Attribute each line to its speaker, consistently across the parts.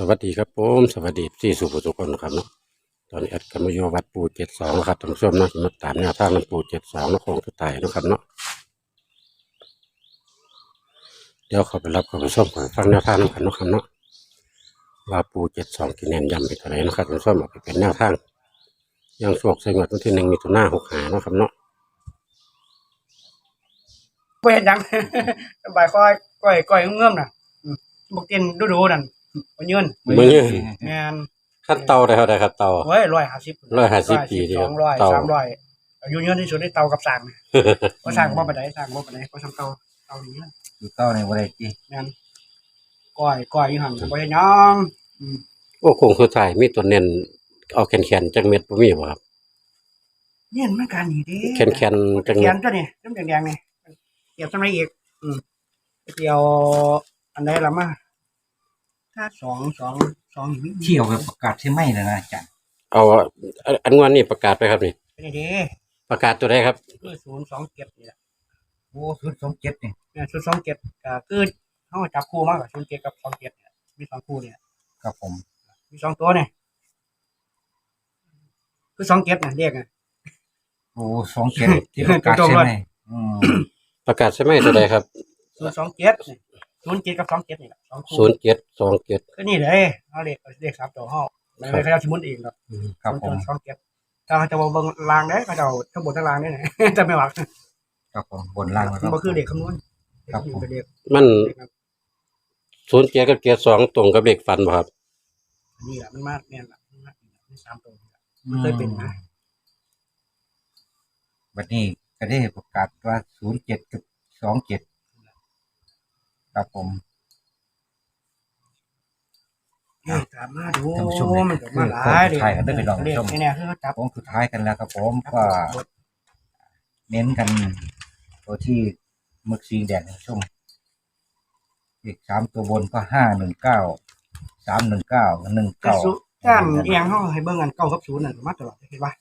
Speaker 1: สวัสดีครับผมสวัสดีที่สุภทุกคนครับเนาะตอนนี้แอดกำลังอยู่วัดปูเจ็ดสองนะครับท่านผู้ชมนะมาตามแนวทางน้ำปูเจ็ดสองนะคงสุดท้ายนะครับเนาะเดี๋ยวขาไปรับเขาไปส้มก่อนฟังแนวทางน้ำกันนะครับเนาะว่าปูเจ็ดสองกินแนนยำไปเท่าไหร่นะครับท่านผู้ชมเอาไปเป็นแนวทางยังโชคใส่งวดวันที่หนึ่งมีตัวหน้าหกหานะครับเนาะ
Speaker 2: บ่เห็นยังสบายก้อยก้อยก้อยเงื่อมๆน่ะบอกเต้นดูๆนั่น บ่ยืน
Speaker 1: มือ
Speaker 2: แม่น
Speaker 1: ขั้นเตาได้เท่าไหร่ครับเตา
Speaker 2: โอ้ย150
Speaker 1: 150ปีเดียว
Speaker 2: 200
Speaker 1: เตา
Speaker 2: 300อายุยืนที่สุดในเตากับสร้างน่ะบ่สร้างบ่ปานใดสร้างบ่ปานใดบ่ทำเตาเตานี้นั่น
Speaker 3: อยู่เก้าในวันใดที่
Speaker 2: แม่นก้อยก้อยอยู่หั่นบ่เห็นหยังอืม
Speaker 1: โอ้คงสุดท้ายมีตัวเน้นเอาแขนๆจังเม็ดบ่มีบ่ครับ
Speaker 2: เนี่ยมันการนี่เด้
Speaker 1: แขนๆจัง
Speaker 2: เขี
Speaker 1: เม็
Speaker 2: ย
Speaker 1: ด
Speaker 2: นตัวนี้น้ำแดงๆนี่เกี่ยวทำไรอีกอืมเกี่ยวอันใดล่ะมา ถ้าสองสองสองนี่
Speaker 3: เที่ยวกับประกาศใช่ไหมนะนะอาจารย์
Speaker 1: เอาอันอันงวนนี่ประกาศไปครับนี่
Speaker 2: เป็นไงเด้
Speaker 1: ประกาศตัวใดครับ
Speaker 2: คือศูนย์สองเจ็ดนี่แหละ
Speaker 3: โอ้ชุดสองเจ็ดนี่
Speaker 2: เนี่ยศูนย์สองเจ็ดก็คือเขาจับคู่มากกว่าศูนย์เจ็ดกับสองเจ็ดเนี่ยมีสองคู่เนี่ย
Speaker 3: ครับผม
Speaker 2: มีสองตัวเนี่ยคือสองเจ็ดนะเรียกไง
Speaker 3: โอ้สองเจ็ดที่ประกาศใช่ไหมอืม
Speaker 1: ประกาศใช่ไหมตัวใดครับ
Speaker 2: ศูนย์สองเจ็ดเนี่ย ศูนย์เจ็ดกับสองเจ็ดนี่แหละสองคู่
Speaker 1: ศูนย์เจ็ดสองเจ็ด
Speaker 2: ก็นี่เลยเขาเรียกเรียกสามตัวห้องไม่ไม่เขาจะชิมุนเองหรอก
Speaker 3: ครับผม
Speaker 2: สองเจ็ดถ้าเขาจะมาเบิ่งรางได้เขาจะเอาทั้งบนทั้งรางได้ไหน จะไม่หวัง
Speaker 3: ครับผมบนล่างแล้ว
Speaker 2: มันก็คือเด็กคำนวณ
Speaker 3: ครับผม
Speaker 2: เป็นเด็ก
Speaker 1: มัน
Speaker 2: เด็กครับ
Speaker 1: ศูนย์เจ็ดกับเจ็ดสองตรงกับเลขฟันบ่ครับ
Speaker 2: นี่แหละมันมากเนี่ยแหละมันมากนี่สามตัวนี่แหละมันเคยเป็นนะ
Speaker 3: วันนี้ก็ได้ประกาศว่าศูนย์เจ็ดกับสองเจ็ด ครับผม
Speaker 2: เอ้ยตามมาดู
Speaker 3: ท่านผู้ชม
Speaker 2: มันก็มาหลาย
Speaker 3: คือโค้งสุดท้ายกันได้ไปลองชม
Speaker 2: เด็กเนี่ยคือเขาจับ
Speaker 3: โค้งสุดท้ายกันแล้วครับผมก็เน้นกัน ตัวที่หมึกสีแดงท่านผู้ชมอีกสามตัวบนก็ห้าหนึ่งเก้าสามหนึ่งเก้าหนึ่ง
Speaker 2: กระ
Speaker 3: เก้า
Speaker 2: สุก้านเอียงเขาให้เบิ่งกันเก้ากับศูนย์น่ะมาตลอดเห็นปะ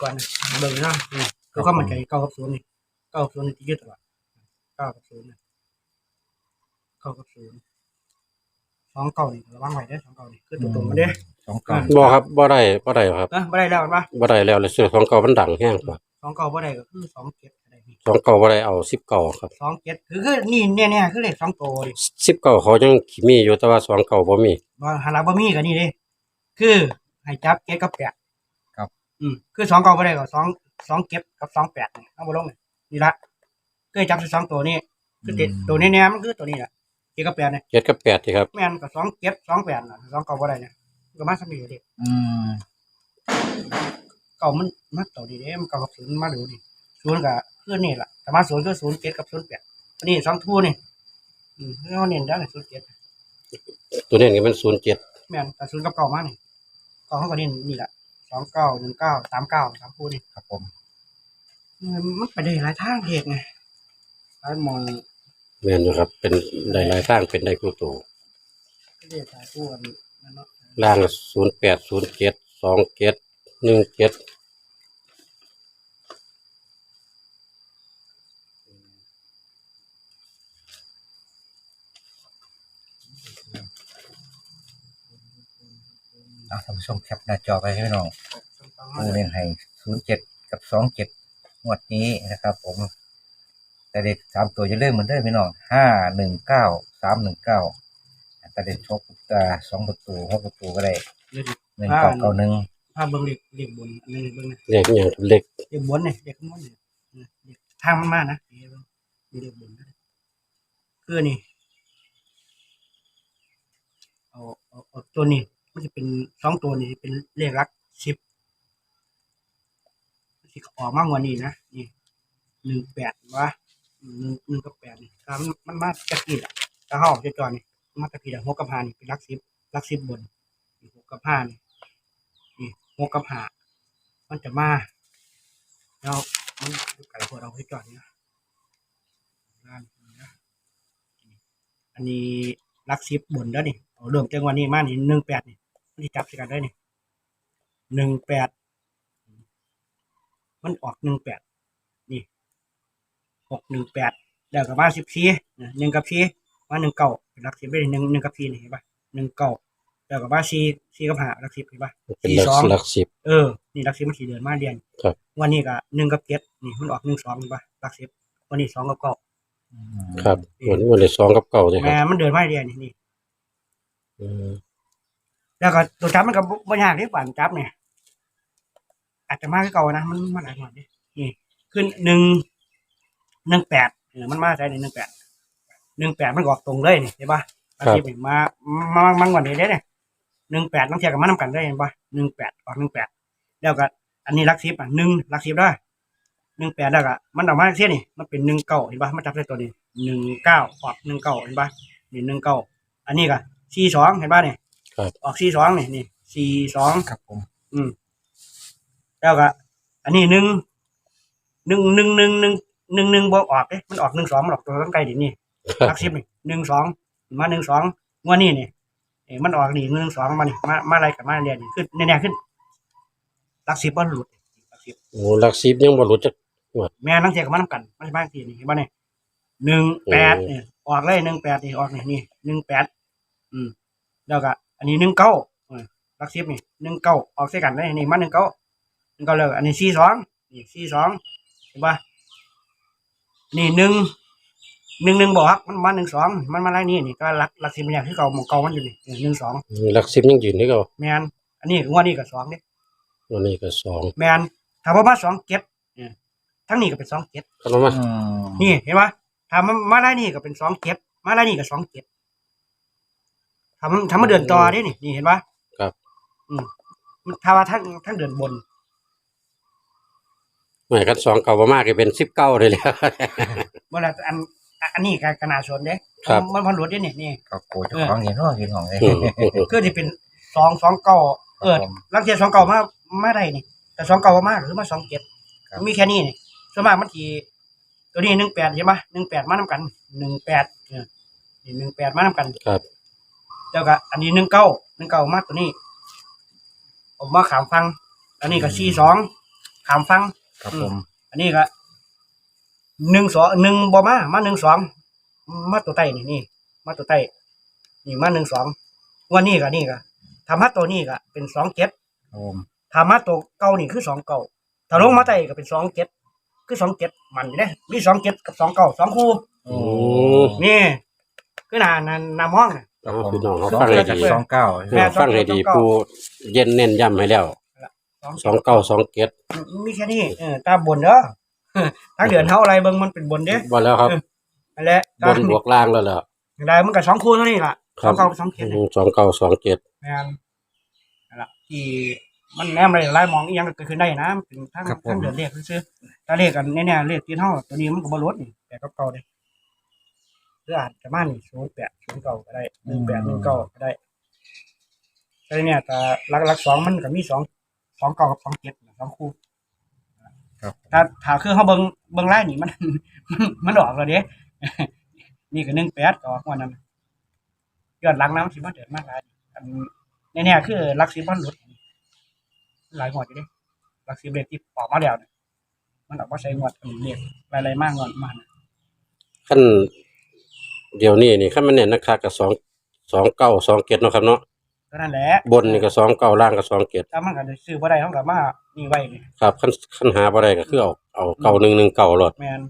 Speaker 2: ก่อนนะเบิ่งนะนี่คือเขามันใจเก้ากับศูนย์นี่เก้ากับศูนย์นี่ที่ยึดตลอดเก้ากับศูนย์น่ะ เก้ากับศูนย์สองเก้านี่ระวังไว้เด้อสองเก้านี่คือตัวตรงมันเด้อ
Speaker 3: สองเก้า
Speaker 1: บ่ครับบ่ได้บ่ได้ครับ
Speaker 2: เออบ่ได้แล้วเห็นปะ
Speaker 1: บ่ได้แล้วเลยซื้อของเก่ามันดังแห้งกว่า
Speaker 2: สองเก้าบ่ได้ก็คือสองเจ็ดอะไรนี่
Speaker 1: สองเก่าบ่ได้เอาสิบเก่าครับ
Speaker 2: สองเจ็ดคือคือนี่เนี่ยเนี่ยคือเลขสองตัวดิ
Speaker 1: สิบเก่าเขายังมีอยู่แต่ว่าสองเก่าบ่มี
Speaker 2: บ่หาลาบ่มีก็นี่เด้คือให้จับเจ็ดกับแปด
Speaker 3: ครับ
Speaker 2: อืมคือสองเก้าบ่ได้ก็สองสองเจ็ดกับสองแปดนี่เอาบ่ลงนี่นี่ละคือให้จับสองตัวนี้คือติดตัวนี้เนี่ยมันคือตัวนี้แหละ เจ็ดกับแปดเนี่ย
Speaker 1: เจ็ดกับแปดที่ครับ
Speaker 2: แม่นก็สองเจ็ดสองแปดน่ะสองเก้าบ่ได้เนี่ยก็มาสมีเด็ก
Speaker 3: อืม
Speaker 2: เก้ามันมาตัวดีเด้มันเก้ากับศูนย์มาดูดิศูนย์ก็คือนี่ล่ะแต่มาศูนย์คือศูนย์เจ็ดกับศูนย์แปดอันนี้สองทูนี่อืมเขาเน้นได้ศูนย์เจ็ด
Speaker 1: ตัวนี้ก็เป็นศูนย์เจ็ด
Speaker 2: แม่นแต่ศูนย์กับเก้ามานี่เก้าเขาก็เน้นนี่แหละสองเก้าหนึ่งเก้าสามเก้าสามคู่นี่
Speaker 3: ครับผม
Speaker 2: อืมมันไปได้หลายทางเหตุไงหลายหมอง
Speaker 1: แม่นอยู่ครับ เป็นได้หลายทางเป็นได้คู่ตัว
Speaker 2: เรียกหลายคู่อันนั่นเนาะ
Speaker 1: ล่างศูนย์แปดศูนย์เจ็ดสองเจ็ดหนึ่งเจ็ด
Speaker 3: เอาท่านผู้ชมแคปหน้าจอไปให้น้องมือเล่นให้ศูนย์เจ็ดกับสองเจ็ดงวดนี้นะครับผม แต่เด็กสามตัวจะเริ่มเหมือนเดิมพี่น้องห้าหนึ่งเก้าสามหนึ่งเก้าแต่เด็กชกตาสองประตูหกประตูก็ได้
Speaker 2: เรียก
Speaker 3: หนึ่งเก้าเก้าหนึ่ง
Speaker 2: ภาพเบิ้งเรียกเรียกบนอันนี้เบิ้งนะ
Speaker 1: เลขอย่างเล็ก
Speaker 2: เรียกบนเนี่ยเรียกข้างบนเนี่ยนะเรียกทางมันมานะเรียกเบิ่งมีเรียกบนด้วยคือนี่เอาเอาเอาตัวนี้มันจะเป็นสองตัวนี้เป็นเลขหลักสิบสิออกมากกว่านี้นะนี่หนึ่งแปดวะ หนึ่งหนึ่งกับแปดนี่ครับมันมันมาตะกี้อะตะเข้าจะจอนี่มาตะกี้อะหกกับห้านี่เป็นลักสิบลักสิบบนนี่หกกับห้านี่นี่หกกับห้ามันจะมาแล้วมันไก่พวกเราให้จอดนี่นะนั่นนะอันนี้ลักสิบบนแล้วนี่เอาเริ่มจากวันนี้มานี่หนึ่งแปดนี่มันจับสิกันได้นี่หนึ่งแปดมันออกหนึ่งแปด หกหนึ่งแปดแล้วก็มาสิบสี่หนึ่งกับสี่มาหนึ่งเก้าเป็นหลักสิบไปหนึ่งหนึ่งกับสี่นี่เห็นปะหนึ่งเก้าไปแล้วก็ว่าซีซีกับหาหลักสิบเห็นปะ
Speaker 1: เป็นหลัก
Speaker 2: สี่สอง
Speaker 1: หลักสิบ
Speaker 2: เออนี่หลักสิบมันขี่เดือนมาเรียน
Speaker 1: ครับ
Speaker 2: วันนี้ก็หนึ่งกับเจ็ดนี่มันออกหนึ่งสองเห็นปะหลักสิบวันนี้สองกับเก้า
Speaker 1: ครับวันวันเลยสองกับเก่าเลยค
Speaker 2: แม่
Speaker 1: รับ
Speaker 2: มันเดินมาเรียนนี่นี่
Speaker 1: อืม
Speaker 2: แล้วก็ตัวจับมันก็บ่บ่ยากที่ป่านจับเนี่ยอาจจะมากที่เก่านะมันมันหลายหน่อยดินี่ขึ้นหนึ่ง หนึ่งแปดเออมันมาใช่หนึ่งหนึ่งแปดหนึ่งแปดมันก็ออกตรงเลยนี่เห็นปะหลักสิบนี่มามามันกว่านี้เด้เนี่ยหนึ่งแปดต้องเทียบกับมันนำกันได้เห็นปะหนึ่งแปดออกหนึ่งแปดแล้วก็อันนี้หลักสิบอะหนึ่งหลักสิบได้หนึ่งแปดแล้วก็มันออกมาเสียนี่มันเป็นหนึ่งเก้าเห็นปะมันจับได้ตัวนี้หนึ่งเก้าออกหนึ่งเก้าเห็นปะนี่หนึ่งเก้าอันนี้ก็สี่สองเห็นปะเนี่ย
Speaker 1: ครับ
Speaker 2: ออกสี่สองนี่นี่สี่สอง
Speaker 3: ครับผม
Speaker 2: อืมแล้วก็อันนี้หนึ่งหนึ่งหนึ่งหนึ่งหนึ่ง หนึ่งหนึ่งบออกเด้มันออกหนึ่งสองมันออกตัวตั้งไกลดินี่หลักสิบนี่หนึ่งสองมาหนึ่งสองงวดนี้นี่เอ้ยมันออกนี่หนึ่งสองมานี่มามาอะไรกับมาเรียนนี่ขึ้นแน่ๆขึ้นหลักสิบมันหลุดหลักสิบ
Speaker 1: โอ้หลักสิบยังบ่รู้จัก
Speaker 2: แม่นั่งเทียบกับมันนำกันมันจะบ้างทีนี่เห็นป่ะเนี่ยหนึ่งแปดเนี่ยออกเลยหนึ่งแปดนี่ออกนี่นี่หนึ่งแปดอืมแล้วก็อันนี้หนึ่งเก้าหลักสิบนี่หนึ่งเก้าออกใส่กันได้นี่มาหนึ่งเก้าหนึ่งเก้าเลยอันนี้สี่สองนี่สี่สองเห็นป่ะ นี่หนึ่งหนึ่งหนึ่งบอกมันมาหนึ่งสองมันมาไล่นี่นี่ก็หลักหลักสิบเนี่ยที่เก่าหมองเก่ามันอยู่นี่หนึ่งสอง
Speaker 1: หลักสิบยังยืนที่เก่า
Speaker 2: แมนอันนี้งวดนี้ก็สองเนี่ย
Speaker 1: วันนี้ก็สอง
Speaker 2: แมนถ้าว่ามาสองเก็ดเนี่ยทั้งนี้ก็เป็นสองเก็ด
Speaker 1: ขนมมา
Speaker 3: อืม
Speaker 2: นี่เห็นปะถ้ามันมาได้นี่ก็เป็นสองเก็บมาได้นี่ก็สองเก็บทำทำมาเดือนต่อได้นี่นี่เห็นปะ
Speaker 1: ครับ
Speaker 2: อืมมันถ้าว่าทั้งทั้งเดือนบน
Speaker 1: หมายกันสองเก่าบ่มากก็เป็นสิบเก้าเลยแหล้ว
Speaker 2: เวลาอันอันนี้ก็กนาสนเด้
Speaker 1: ครับ
Speaker 2: มันพันหลุดเด้นี่นี่
Speaker 3: ก็โกเจ้าของเห็นว่าเห็นของเลย
Speaker 1: อืมอืมอืม
Speaker 2: คือที่เป็นสองสองเก้าเออ
Speaker 3: ครับผม
Speaker 2: ลังเทียสองเก้ามามาได้นี่ แต่สองเก้ามามากหรือมาสองเก็บ
Speaker 3: ครับ
Speaker 2: มีแค่นี้นี่ส่วนมากมันทีตัวนี้หนึ่งแปดใช่ปะหนึ่งแปดมานำกันหนึ่งแปดเนี่ยนี่หนึ่งแปดมานำกัน
Speaker 1: ครับ
Speaker 2: แล้วก็อันนี้หนึ่งเก้าหนึ่งเก้ามาตัวนี้ผมมาขามฟัง อันนี้ก็สี่สองขามฟัง
Speaker 3: ครับผม
Speaker 2: อันนี้ก็หนึ่งสองหนึ่งบอมามาหนึ่งสองมาตัวใต้นี่นี่มาตัวใต้นี่มาหนึ่งสองวันนี้ก็นี่ก็ธรรมะตัวนี้ก็เป็นสองเจ็ด
Speaker 3: ครับผม
Speaker 2: ธรรมะตัวเก้านี่คือสองเก้าถ้าลงมาใต้ก็เป็นสองเจ็ดคือสองเจ็ดมันอยู่เด้มีสองเจ็ดกับสองเก้าสองคู่
Speaker 3: โอ้
Speaker 2: นี่คือหนาหนาหนาห้องน่ะ
Speaker 3: ครับ
Speaker 1: เอา
Speaker 3: ผม
Speaker 1: พี่น้องเขา
Speaker 3: สอง
Speaker 1: ฟังให้
Speaker 3: เจ็ด
Speaker 1: ดี
Speaker 3: สองเก้า
Speaker 2: แม่
Speaker 1: ฟังให้ดีผู้เย็นเน้นย้ำให้แล้ว
Speaker 2: สอง
Speaker 1: สองเก้าสองเจ็ด
Speaker 2: มีแค่นี้เออตามบนเด้อทั้งเดือนเท่าอะไรเบิ่งมันเป็นบนเด้
Speaker 1: บ่แล้วครับ
Speaker 2: นั่นแหละ
Speaker 1: บนบวกล่างแล้วล่ะ
Speaker 2: ได้มันก็สองคู่เท่านี้ล่ะ
Speaker 1: ค
Speaker 2: ส
Speaker 1: รั
Speaker 2: อบงเก้าสองเจ็ด
Speaker 1: อืมสองเก้าสองเจ็ด
Speaker 2: แม่นนั่นล่ะที่มันแนมอะไรหลายมองอีหยังก็เกิดขึ้นได้นะมันเป็นทั้งทั้งเดือนเลขซื่อๆถ้าเลขกันแน่ๆเลขที่เท่าตัวนี้มันก็บ่ลดนี่แต่ก็เก่าเด้หรืออาจจะมานี่ศูนย์แปดศูนย์เก้าก็ได้หนึ่งแปดหนึ่งเก้าก็ได้แต่เนี่ยแต่หลักหลักสองมันก็มีสอง สองเก้ากับสองเจ็ดสองคู่
Speaker 3: ครับ
Speaker 2: ถ้าถ้าคือเขาเบิ่งเบิ่งไล่นี่มันมัน มันออกแล้วเด้นี่ก็หนึ่งแปดก็ออกวันนั้นยอดหลังน้ำสิมันเดือดมากหลายอันแน่ๆคือหลักสิบมันหลุดหลายงวดอยู่เด้หลักสิบเลขที่ออกมาแล้วเนี่ยมันออกมาใช้งวดอันนี้เลขหลายๆมากงวดมานะ
Speaker 1: ขั้นเดี๋ยวนี้นี่ขั้นมันเน้นนะคะกับสองสองเก้าสองเจ็ดเนาะครับเนาะ
Speaker 2: ก็นั่นแหละ
Speaker 1: บนนี่ก็สองเก้าล่างก็สองเจ็ด
Speaker 2: ถ้ามันก็ได้ซื้อบ่ได้เขาก็มานี่ไว้นี่
Speaker 1: ครับขั้นขั้นหาบ่ได้ก็คือเอาเอาเก้าหนึ่งหนึ่งเก้าหลด
Speaker 2: แม่น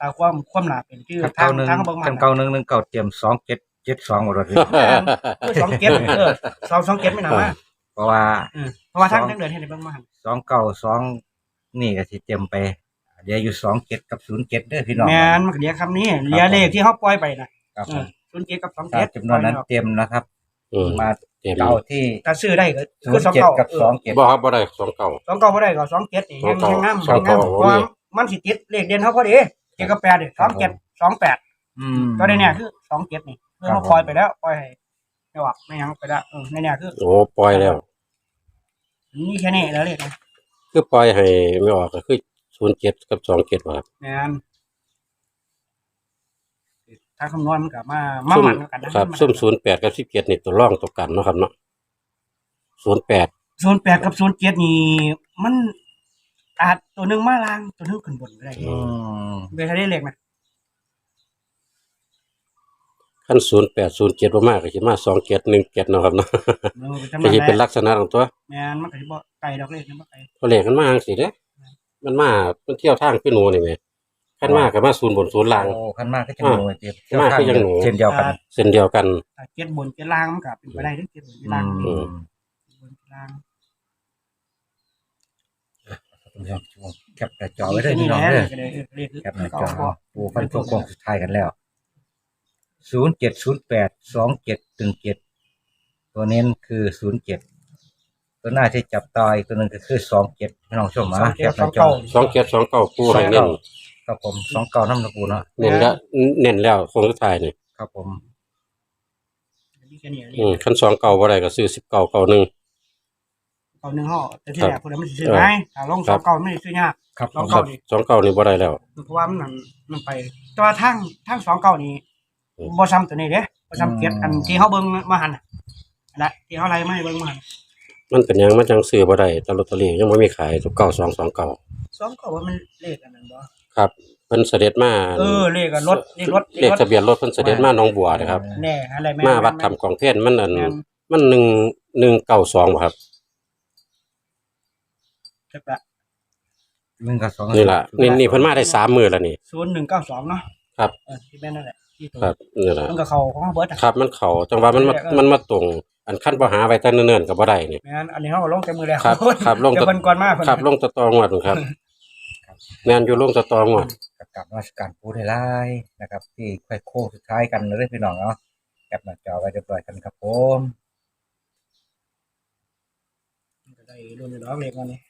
Speaker 2: ตาความความหนาเป็นคือ
Speaker 3: กัน
Speaker 2: ทา
Speaker 3: เก้างหนึ่ง
Speaker 2: ทางเขาเบิ่งมา
Speaker 3: กันเก้าหนึ่งหนึ่งเก้าเตรียมสองเจ็ดเจ็ดสองหมดเลย
Speaker 2: แม่นคือสองเก็ดเออสองสองเก็ดไม่หนามา
Speaker 3: เพราะว่า
Speaker 2: อืมเพราะว่าทางทางเดินให้ได้เบิ่งมาหั่น
Speaker 3: สองเก้าสองนี่ก็สิเตรียมไป เดี๋ยวอยู่สองเจ็ดกับศูนย์เจ็ดเด้อพี่น้อง
Speaker 2: แม่นมันก็เหลียคำนี้เหลียเลขที่เขาปล่อยไปนะครับ
Speaker 3: ผม
Speaker 2: ศูนย์เจ็ดกับสอง
Speaker 3: ถ้า
Speaker 2: เจ็ด
Speaker 3: จำนวนนั้นเตรียมนะครับ
Speaker 1: อืม
Speaker 3: มา
Speaker 1: เต็ม
Speaker 3: เก้าที่
Speaker 2: ถ้าซื้อได้ก็
Speaker 3: ศู
Speaker 2: คื
Speaker 3: น
Speaker 2: อ
Speaker 3: ย์
Speaker 2: สอง
Speaker 3: เจ็ด
Speaker 2: เก้า
Speaker 3: กับสองเจ็ด
Speaker 1: บ่ครับบ่ได้สองเก้า
Speaker 2: สองเก้าบ่ได้ก็สองเจ็ดนี่
Speaker 1: สองเก้า
Speaker 2: ยังงาม
Speaker 1: สองเก้า
Speaker 2: ยังงามเพราะว่ามันสิติดเลขเด่นเขาพอดีเจ็ดกับแปดนี่สองเจ็ดสองแปด
Speaker 3: อืม
Speaker 2: ก็ได้เนี่ยคือสองเจ็ดนี่เพื่อ
Speaker 3: ครั
Speaker 2: เขา
Speaker 3: บ
Speaker 2: ปล่อยไปแล้วปล่อยให้ไม่ว่าไม่หยังไปแล้วเออในเนี่ยคือ
Speaker 1: โอ้ปล่อยแล้ว
Speaker 2: นี่แค่นี้แล้วเลขนะ
Speaker 1: คือปล่อยให้ไม่ออกก็คือศูนย์เจ็ดกับสองเจ็ดครับ
Speaker 2: แม่น ถ้าคำนวณมันก็มามา
Speaker 1: ซุ่ม
Speaker 2: หมันกันนะครับ
Speaker 1: ซุ่มศูนย์แปดกับสิบเจ็ดนี่ตัวร่องตัวกันเนาะครับเนาะศูนย์แปด
Speaker 2: ศูนย์แปดกับศูนย์เจ็ดนี่มันอาจตัวหนึ่งมาล่างตัวหนึ่งขึ้นบนก็ได้
Speaker 3: อืม
Speaker 2: เบยร์ได้เลขนะ
Speaker 1: ขั้นศูนย์แปดศูนย์เจ็ดประมาณก็สิมาสองเจ็ดหนึ่งเจ็ดเนาะครับเนาะ
Speaker 2: มันก็จะ
Speaker 1: ก็
Speaker 2: มา
Speaker 1: สิเป็น
Speaker 2: แล้
Speaker 1: ลักษณะของตัว
Speaker 2: แม่นมันก็สิบ่ไกลดอกเลขมันบ่ไกล
Speaker 1: เพราะเลขมันมาจังซี่เด้มันมามันเที่ยวทางพี่หนูนี่แหม ขั้นมาก็มาศูนย์บนศูนย์ล่าง
Speaker 3: โอ้ขันมากก็จะ
Speaker 1: อ่า
Speaker 3: หนูเจ็บ
Speaker 1: มากก็ยังหนู
Speaker 3: เช่นเดียวกัน
Speaker 1: เส้นเดียวกัน
Speaker 2: ถ้าเจ็ดบนเจ็ดล่างมันก็เป็นไปได้เด้อเจ็ดบนเจ็ดล่าง
Speaker 3: อืม
Speaker 2: เจ็ดบนเจ็ดล่าง
Speaker 3: คุณผู้ชมช่วงแคปหน้าจอไว้ด้วยพี่น้องเด้อ
Speaker 2: ก็ได้เลข
Speaker 3: แคปหน้าจ
Speaker 2: เก่า
Speaker 3: อ
Speaker 2: ก็
Speaker 3: ปูฟันทงโค้งสุดท้ายกันแล้ว ศูนย์เจ็ดศูนย์แปดสองเจ็ดตึงเจ็ด ตัวเน้นคือศูนย์เจ็ด ตัวหน้าที่จับตายตัวหนึงก็คือสองเจ็ดพี่น้องชมมาแคปหน้าจอ
Speaker 1: สองเจ็ดสองเก้าปูให้เน้น
Speaker 3: ครับผมสองเก้าน้ำตะปูเนาะ
Speaker 1: เน้นแล้วเน้นแล้วคงสุดท้ายนี่
Speaker 3: ครับผม
Speaker 2: มีแค่นี้
Speaker 1: อืมขั้นสองเก้าบ่ได้ก็ซื้อสิบเก้าเก้าหนึ่ง
Speaker 2: เก่าหนึ่งห่อแต่ที่
Speaker 1: ครับ
Speaker 2: แรกคนนั้นมันสิซื้อง่ายถ้าลงสองเก่าไม่ได้ซื้อยาก
Speaker 3: ครับผ
Speaker 2: สอง
Speaker 3: ม
Speaker 2: เก้า
Speaker 1: สองเก้านี่บ่ได้แล้ว
Speaker 2: เพราะว่ามันนั่นมันไป แต่ว่าทั้งทั้งสองเก่านี่
Speaker 1: อืม
Speaker 2: บ่ซ้ำตัวนี้เด้บ่ซ้ำเกียรติอันที่เขาเบิ่งมาหันน่ะนั่นแหละที่เขาไล่มาให้เบิ่งมาหัน
Speaker 1: มันเป็นหยังมันจังซื้อบ่ได้แต่ลอตเตอรี่ยังบ่มีขายทุกเก้าสองสองเก้า
Speaker 2: สองเก่าว่ามันเลขอันนั้นบ่
Speaker 1: ครับเพิ่นเสด็จมา
Speaker 2: เออเลขอะรถเลขรถ
Speaker 1: เลขทะเบียนรถเพิ่นเสด็จมาหนองบัวนะครับ
Speaker 2: แน่อะไรแม่น
Speaker 1: มาวัด
Speaker 2: แน
Speaker 1: ทำกองเพลนมันอัน
Speaker 2: แม่น
Speaker 1: มันหนึ่งหนึ่งเก้าสองบ่ครับ
Speaker 2: จักละ
Speaker 3: หนึ่งกับสอง
Speaker 1: นี่ล่ะนี่นี่เพิ่นมาได้สามมื้อแล้วนี่
Speaker 2: 0192เนาะ
Speaker 1: ครับ
Speaker 2: เออที่แม่นนั่นแหละที่ตัว
Speaker 1: ครับนี่ล่ะ
Speaker 2: มันก็เข้าของเขาเบิดอะ
Speaker 1: ครับมันเข้าจังว่ามันมา
Speaker 2: เออ
Speaker 1: มันมาตรง อันขั้นบ่หาไว้แต่เนิ่นๆก็บ่ได้นี่
Speaker 2: แม่นอันนี้เขาก็ลงแต่มือแล้ว
Speaker 1: ครับครับลง
Speaker 2: เดี๋ยวเพิ่นก่อนมาเพิ่น
Speaker 1: ครับลงตะตองวดนู่นครับ แม่นอยู่ลงตะตองวด
Speaker 3: กับกับราชการปูได้ไล่นะครับ ที่ค่อยโค้งสุดท้ายกันเลยพี่น้องเนาะแคปหน้าจอไว้เรียบร้อยกันครับผม
Speaker 2: ก็ได้รุ่นดอกเล็กวันนี้